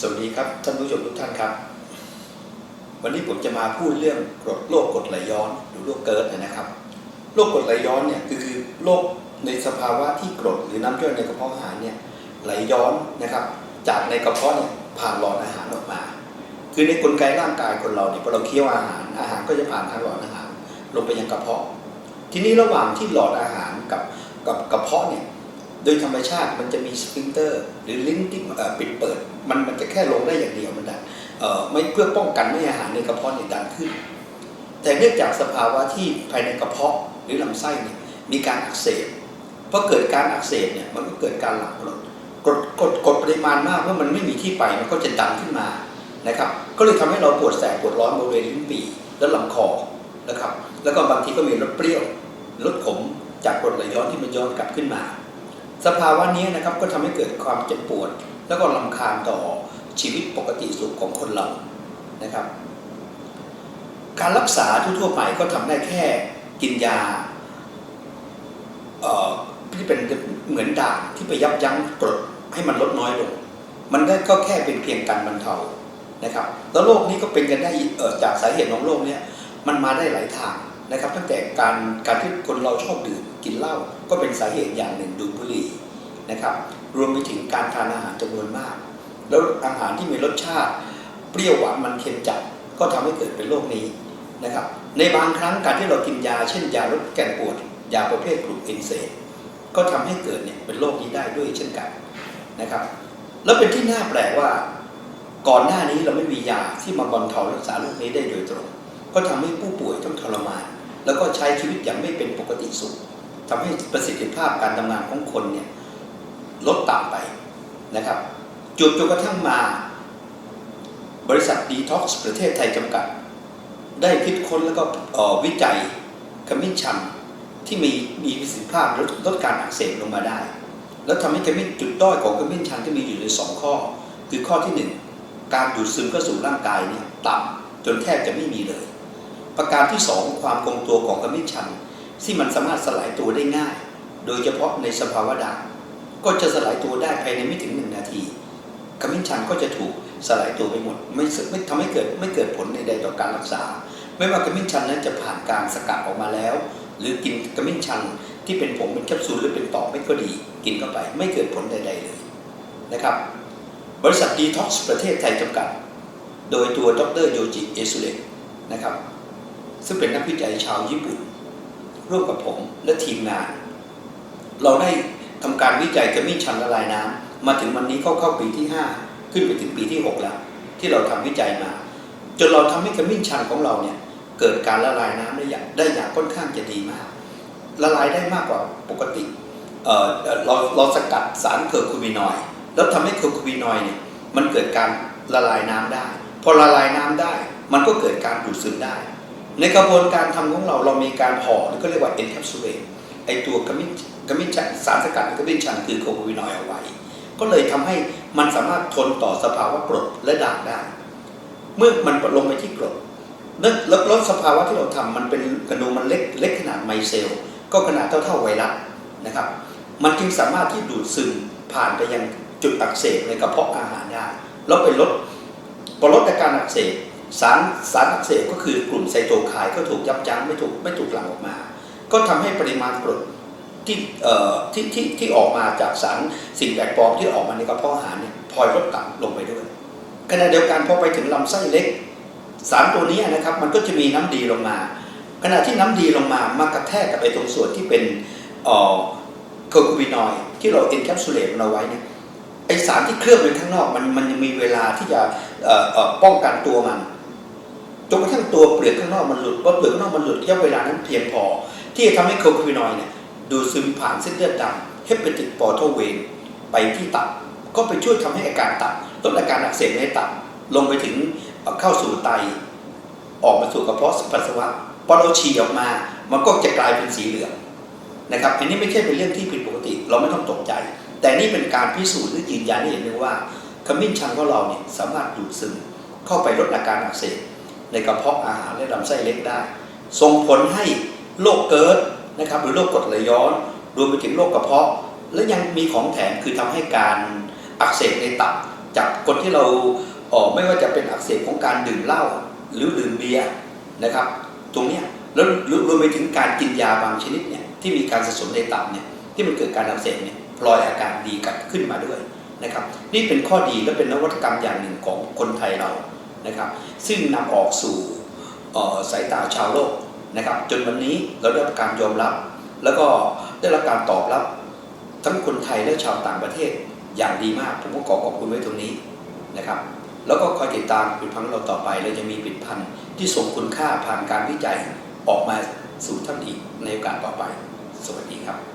สวัสดีครับท่านผู้ชมทุกท่านครับ วันนี้ผมจะมาพูดเรื่องกรดโรคกรดไหลย้อนหรือโรคเกิร์ดนะครับโรคกรดไหลย้อนเนี่ยคือโรคในสภาวะที่กรดหรือน้ำย่อยในกระเพาะอาหารเนี่ยไหลย้อนนะครับจากในกระเพาะเนี่ยผ่านหลอดอาหารออกมา คือในกลไกร่างกายคนเราเนี่ยพอเราเคี้ยวอาหารอาหารก็จะผ่านทางหลอดอาหาร ลงไปยังกระเพาะ ทีนี้ระหว่างที่หลอดอาหารกับกับกระเพาะเนี่ย โดยธรรมชาติมันจะมีสฟิงเตอร์หรือลิ้นที่ปิดเปิด มันมันจะแค่ลงได้อย่างเดียวมันดันเอ่อไม่เพื่อป้องกันไม่ให้อาหารในกระเพาะเนี่ยดันขึ้น แต่เนื่องจากสภาวะที่ภายในกระเพาะหรือลำไส้เนี่ยมีการอักเสบพอเกิดการอักเสบเนี่ยมันก็เกิดการหลั่งกรดกรดกดกดปริมาณมากเมื่อมันไม่มีที่ไปมันก็จะดันขึ้นมานะครับ ก็เลยทำให้เราปวดแสบปวดร้อนบริเวณลิ้นปี่และลำคอนะครับ แล้วก็บางทีก็มีรสเปรี้ยวรสขมจากกรดไหลย้อนที่มันย้อนกลับขึ้นมา สภาวะนี้นะครับก็ทำให้เกิดความเจ็บปวด แล้วก็ลำคาญต่อชีวิตปกติสุขของคนเรานะครับ การรักษาทั่วไปก็ทำได้แค่กินยาเอ่อที่เป็นเหมือนด่างที่ไปยับยั้งกรดให้มันลดน้อยลง มันก็แค่เป็นเพียงการบรรเทานะครับ แล้วโรคนี้ก็เป็นกันได้อ่อจากสาเหตุของโรคเนี้ยมันมาได้หลายทาง นะครับ ตั้งแต่การการที่คนเราชอบดื่มกินเหล้าก็เป็นสาเหตุอย่างหนึ่งดูดบุหรี่นะครับ รวมไปถึงการทานอาหารจำนวนมาก แล้วอาหารที่มีรสชาติ เปรี้ยวหวานมันเค็มจัดก็ทำให้เกิดเป็นโรคนี้นะครับ ในบางครั้งการที่เรากินยา เช่นยาลดแก้ปวดยาประเภทกลุ่มเอนเซมก็ทำให้เกิดเนี่ยเป็นโรคนี้ได้ด้วยเช่นกันนะครับ แล้วเป็นที่น่าแปลกว่าก่อนหน้านี้เราไม่มียาที่มาบรรเทารักษาโรคนี้ได้โดยตรง ก็ทำให้ผู้ป่วยต้องทรมาน แล้วก็ใช้ชีวิตอย่างไม่เป็นปกติสุขทำให้ประสิทธิภาพการทำงานของคนเนี่ยลดต่ำไปนะครับจุดจนกระทั่งมา บริษัทดีท็อกซ์ประเทศไทยจำกัด ได้คิดค้นแล้วก็วิจัยขมิ้นชันที่มีมีประสิทธิภาพลดลดการอักเสบลงมาได้ แล้วทำให้ขมิ้นจุดด้อยของขมิ้นชันที่มีอยู่ในสองข้อ คือข้อที่หนึ่งการดูดซึมเข้าสู่ร่างกายเนี่ยต่ำจนแทบจะไม่มีเลย ประการที่สองความคงตัวของขมิ้นชันที่มันสามารถสลายตัวได้ง่าย โดยเฉพาะในสภาวะด่างก็จะสลายตัวได้ภายในไม่ถึงหนึ่งนาทีขมิ้นชันก็จะถูกสลายตัวไปหมด ไม่ไม่ทำให้เกิดไม่เกิดผลใดๆต่อการรักษา ไม่ว่าขมิ้นชันนั้นจะผ่านการสกัดออกมาแล้ว หรือกินขมิ้นชันที่เป็นผงเป็นแคปซูลหรือเป็นต่อไม่ก็ดี กินเข้าไปไม่เกิดผลใดๆเลยนะครับ บริษัทดีท็อกซ์ประเทศไทยจำกัด โดยตัวดรโยจิเอซุเลนะครับ ซึ่งเป็นนักวิจัยชาวญี่ปุ่น ร่วมกับผมและทีมงาน เราได้ทำการวิจัยกระมิ้นชันละลายน้ำมาถึงวันนี้เข้าเข้าปีที่ 5 ขึ้นไปถึงปีที่ 6 แล้ว ที่เราทำวิจัยมา จนเราทำให้กระมิ้นชันของเราเนี่ยเกิดการละลายน้ำได้อย่างได้อย่างค่อนข้างจะดีมาก ละลายได้มากกว่าปกติเเราเราสกัดสารเคอร์คูมินอยด์แล้วทำให้เคอร์คูมินอยด์เนี่ยมันเกิดการละลายน้ำได้ พอละลายน้ำได้ มันก็เกิดการดูดซึมได้ ในกระบวนการทำของเราเรามีการห่อหรือก็เรียกว่า encapsulate ไอตัวกระมิกระมิ้นชันสารสกัดกระมิ้นชันคือโคโควินอยเอาไว้ ก็เลยทำให้มันสามารถทนต่อสภาวะกรดและด่างได้ เมื่อมันลงไปที่กรดแล้วล้วแล้วสภาวะที่เราทำมันเป็นกระดูกมันเล็กเล็กขนาดไมเซลก็ขนาดเท่าเท่าไวรัสนะครับ มันจึงสามารถที่ดูดซึมผ่านไปยังจุดอักเสบในกระเพาะอาหารได้แล้วไปลดพอลดอาการอักเสบ สารสารอักเสบก็คือกลุ่มไซโตไคน์ก็ถูกยับยั้งไม่ถูกไม่ถูกหลั่งออกมา ก็ทำให้ปริมาณกรดที่เอ่อที่ที่ที่ออกมาจากสารสิ่งแปลกปลอมที่ออกมาในกระเพาะอาหารเนี่ยพลอยลดต่ำลงไปด้วยขณะเดียวกันพอไปถึงลำไส้เล็ก สารตัวนี้นะครับมันก็จะมีน้ำดีลงมา ขณะที่น้ำดีลงมามากระแทกกับไอ้ตรงส่วนที่เป็นเอ่อเคคูมินอยที่เราเอ็นแคปซูลเลตมันเอาไว้เนี่ยไอสารที่เคลือบอยู่ข้างนอกมันมันยังมีเวลาที่จะป้องกันตัวมัน จนกระทั่งตัวเปลือกข้างนอกมันหลุดว่าเปลือกข้างนอกมันหลุดระยะเวลานั้นเพียงพอ ที่จะทำให้เคคูมินอยด์เนี่ยดูดซึมผ่านเส้นเลือดดำเฮปติกปอโทเวนไปที่ตับก็ไปช่วยทำให้อาการตับลดอาการอักเสบในตับลงไปถึงเอ่อเข้าสู่ไต ออกมาสู่กระเพาะปัสสาวะพอเราฉี่ออกมา มันก็จะกลายเป็นสีเหลืองนะครับอันนี้ไม่ใช่เป็นเรื่องที่ผิดปกติ เราไม่ต้องตกใจ แต่นี่เป็นการพิสูจน์หรือยืนยันให้เห็นเลยว่าขมิ้นชันของเราเนี่ยสามารถดูดซึมเข้าไปลดอาการอักเสบ ในกระเพาะอาหารและลำไส้เล็กได้ ส่งผลให้โรคเกิดนะครับหรือโรคกรดไหลย้อนรวมไปถึงโรคกระเพาะ และยังมีของแถมคือทำให้การอักเสบในตับ จากคนที่เราออไม่ว่าจะเป็นอักเสบของการดื่มเหล้าหรือดื่มเบียร์นะครับ ตรงนี้แล้วรวมไปถึงการกินยาบางชนิดเนี่ยที่มีการสะสมในตับเนี่ยที่มันเกิดการอักเสบเนี่ยพลอยอาการดีกลับขึ้นมาด้วยนะครับ นี่เป็นข้อดีและเป็นนวัตกรรมอย่างหนึ่งของคนไทยเรา นะครับ ซึ่งนำออกสู่สายตาชาวโลกนะครับ จนวันนี้เราได้รับการยอมรับ แล้วก็ได้รับการตอบรับ ทั้งคนไทยและชาวต่างประเทศอย่างดีมาก ผมก็ขอขอบคุณไว้ตรงนี้นะครับ แล้วก็คอยติดตามผลิตภัณฑ์เราต่อไปเราจะมีผลิตภัณฑ์ที่ส่งคุณค่าผ่านการวิจัยออกมาสู่ท่านอีกในโอกาสต่อไป สวัสดีครับ